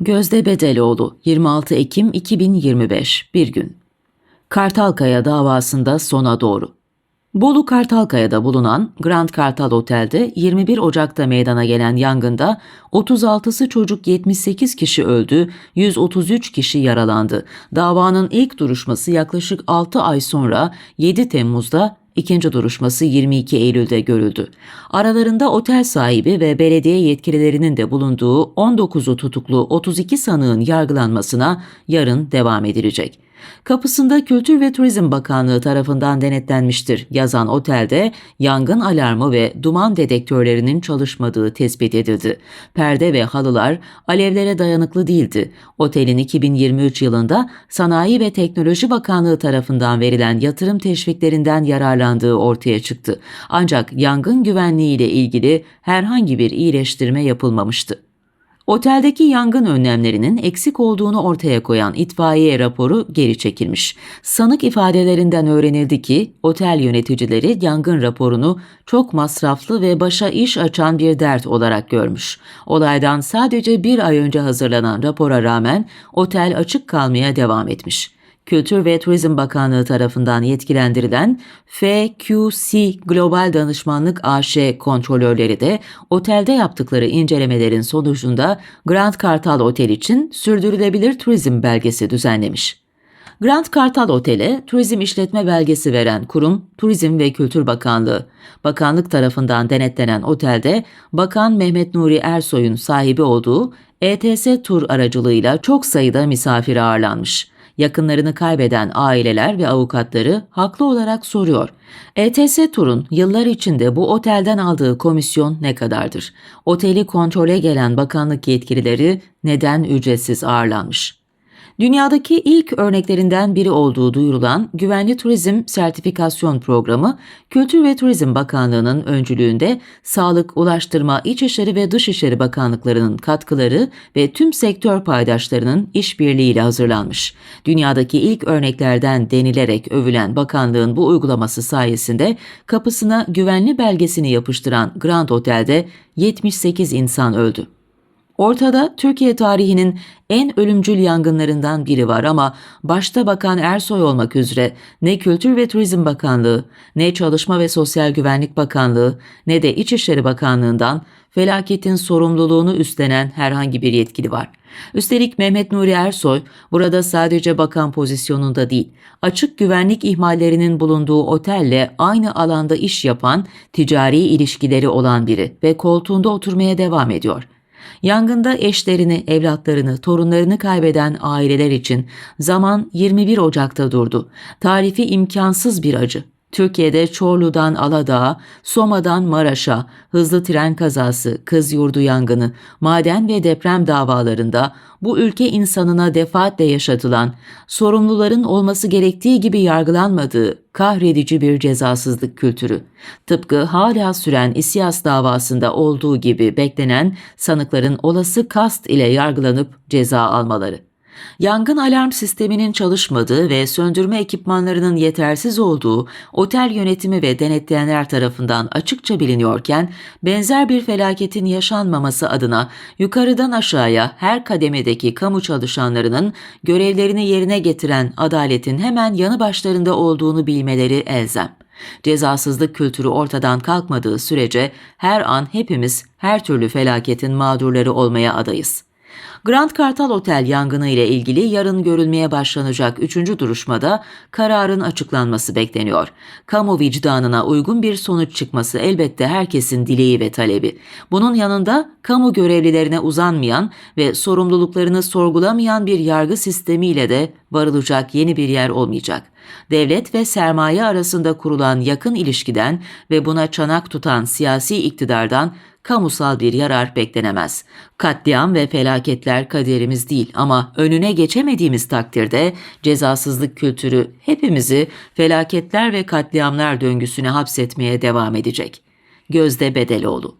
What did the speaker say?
Gözde Bedeloğlu 26 Ekim 2025 Bir gün Kartalkaya davasında sona doğru Bolu Kartalkaya'da bulunan Grand Kartal Otel'de 21 Ocak'ta meydana gelen yangında 36'sı çocuk 78 kişi öldü, 133 kişi yaralandı. Davanın ilk duruşması yaklaşık 6 ay sonra 7 Temmuz'da İkinci duruşması 22 Eylül'de görüldü. Aralarında otel sahibi ve belediye yetkililerinin de bulunduğu 19'u tutuklu 32 sanığın yargılanmasına yarın devam edilecek. Kapısında Kültür ve Turizm Bakanlığı tarafından denetlenmiştir yazan otelde yangın alarmı ve duman dedektörlerinin çalışmadığı tespit edildi. Perde ve halılar alevlere dayanıklı değildi. Otelin 2023 yılında Sanayi ve Teknoloji Bakanlığı tarafından verilen yatırım teşviklerinden yararlandığı ortaya çıktı. Ancak yangın güvenliği ile ilgili herhangi bir iyileştirme yapılmamıştı. Oteldeki yangın önlemlerinin eksik olduğunu ortaya koyan itfaiye raporu geri çekilmiş. Sanık ifadelerinden öğrenildi ki otel yöneticileri yangın raporunu çok masraflı ve başa iş açan bir dert olarak görmüş. Olaydan sadece bir ay önce hazırlanan rapora rağmen otel açık kalmaya devam etmiş. Kültür ve Turizm Bakanlığı tarafından yetkilendirilen FQC Global Danışmanlık AŞ kontrolörleri de otelde yaptıkları incelemelerin sonucunda Grand Kartal Otel için sürdürülebilir turizm belgesi düzenlemiş. Grand Kartal Otel'e turizm işletme belgesi veren kurum Turizm ve Kültür Bakanlığı. Bakanlık tarafından denetlenen otelde Bakan Mehmet Nuri Ersoy'un sahibi olduğu ETS tur aracılığıyla çok sayıda misafir ağırlanmış yakınlarını kaybeden aileler ve avukatları haklı olarak soruyor. ETS Tur'un yıllar içinde bu otelden aldığı komisyon ne kadardır? Oteli kontrole gelen bakanlık yetkilileri neden ücretsiz ağırlanmış? Dünyadaki ilk örneklerinden biri olduğu duyurulan Güvenli Turizm Sertifikasyon Programı, Kültür ve Turizm Bakanlığı'nın öncülüğünde Sağlık, Ulaştırma, İçişleri ve Dışişleri Bakanlıklarının katkıları ve tüm sektör paydaşlarının işbirliğiyle hazırlanmış. Dünyadaki ilk örneklerden denilerek övülen bakanlığın bu uygulaması sayesinde kapısına güvenli belgesini yapıştıran Grand Otel'de 78 insan öldü. Ortada Türkiye tarihinin en ölümcül yangınlarından biri var ama başta Bakan Ersoy olmak üzere ne Kültür ve Turizm Bakanlığı, ne Çalışma ve Sosyal Güvenlik Bakanlığı, ne de İçişleri Bakanlığı'ndan felaketin sorumluluğunu üstlenen herhangi bir yetkili var. Üstelik Mehmet Nuri Ersoy burada sadece bakan pozisyonunda değil, açık güvenlik ihmallerinin bulunduğu otelle aynı alanda iş yapan, ticari ilişkileri olan biri ve koltuğunda oturmaya devam ediyor.'' Yangında eşlerini, evlatlarını, torunlarını kaybeden aileler için zaman 21 Ocak'ta durdu. Tarifi imkansız bir acı. Türkiye'de Çorlu'dan Aladağ'a, Soma'dan Maraş'a, hızlı tren kazası, kız yurdu yangını, maden ve deprem davalarında bu ülke insanına defaatle yaşatılan, sorumluların olması gerektiği gibi yargılanmadığı kahredici bir cezasızlık kültürü. Tıpkı hala süren İSİAS davasında olduğu gibi beklenen sanıkların olası kast ile yargılanıp ceza almaları. Yangın alarm sisteminin çalışmadığı ve söndürme ekipmanlarının yetersiz olduğu otel yönetimi ve denetleyenler tarafından açıkça biliniyorken benzer bir felaketin yaşanmaması adına yukarıdan aşağıya her kademedeki kamu çalışanlarının görevlerini yerine getiren adaletin hemen yanı başlarında olduğunu bilmeleri elzem. Cezasızlık kültürü ortadan kalkmadığı sürece her an hepimiz her türlü felaketin mağdurları olmaya adayız. Grand Kartal Otel yangını ile ilgili yarın görülmeye başlanacak üçüncü duruşmada kararın açıklanması bekleniyor. Kamu vicdanına uygun bir sonuç çıkması elbette herkesin dileği ve talebi. Bunun yanında kamu görevlilerine uzanmayan ve sorumluluklarını sorgulamayan bir yargı sistemiyle de varılacak yeni bir yer olmayacak. Devlet ve sermaye arasında kurulan yakın ilişkiden ve buna çanak tutan siyasi iktidardan kamusal bir yarar beklenemez. Katliam ve felaketler kaderimiz değil ama önüne geçemediğimiz takdirde cezasızlık kültürü hepimizi felaketler ve katliamlar döngüsüne hapsetmeye devam edecek. Gözde Bedeloğlu